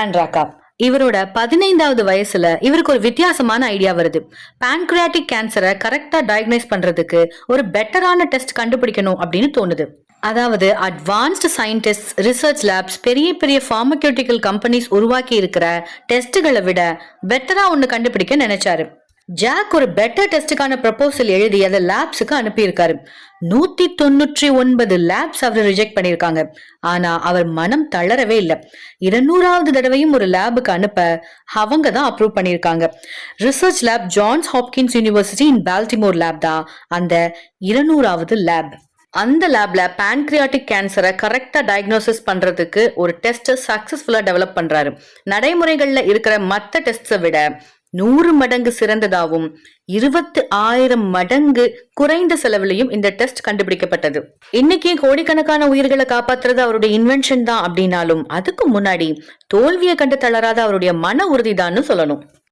அண்ட்ராக்கா இவரோட பதினைந்தாவது வயசுல இவருக்கு ஒரு வித்தியாசமான ஐடியா வருது. பான்கிரியாட்டிக் கேன்சரை கரெக்டா டயக்னைஸ் பண்றதுக்கு ஒரு பெட்டரான டெஸ்ட் கண்டுபிடிக்கணும் அப்படின்னு தோணுது. அதாவது அட்வான்ஸ்டு சயின்டிஸ்ட் ரிசர்ச் லேப்ஸ் பெரிய பெரிய ஃபார்மக்யூட்டிக்கல் கம்பெனிஸ் உருவாக்கி இருக்கிற டெஸ்ட்டுகளை விட பெட்டரா ஒன்னு கண்டுபிடிக்க நினைச்சாரு. ஜாக் ஒரு பெட்டர் டெஸ்டுக்கான ப்ரப்போசல் எழுதி அதை லேப்ஸுக்கு அனுப்பியிருக்காரு. நூத்தி தொண்ணூற்றி ஒன்பது லேப்ஸ் அவர் ரிஜெக்ட் பண்ணியிருக்காங்க. ஆனா அவர் மனம் தளரவே இல்லை. இருநூறாவது தடவையும் ஒரு லேபுக்கு அனுப்ப அவங்க தான் அப்ரூவ் பண்ணியிருக்காங்க. Research lab Johns Hopkins university in Baltimore lab தான் அந்த இருநூறாவது லேப் அந்த லேப்ல பான்கிரியாட்டிக் கேன்சரை கரெக்டா டயக்னோசிஸ் பண்றதுக்கு ஒரு டெஸ்ட் சக்சஸ்ஃபுல்லா டெவலப் பண்றாரு. நடைமுறைகள்ல இருக்கிற மற்ற டெஸ்ட்ஸை விட நூறு மடங்கு சிறந்ததாகவும் இருபத்து ஆயிரம் மடங்கு குறைந்த செலவிலையும் இந்த டெஸ்ட் கண்டுபிடிக்கப்பட்டது. இன்னைக்கு கோடிக்கணக்கான உயிர்களை காப்பாத்துறது அவருடைய இன்வென்ஷன் தான் அப்படின்னாலும் அதுக்கு முன்னாடி தோல்வியை கண்டு தளராத அவருடைய மன உறுதிதான்னு சொல்லணும்.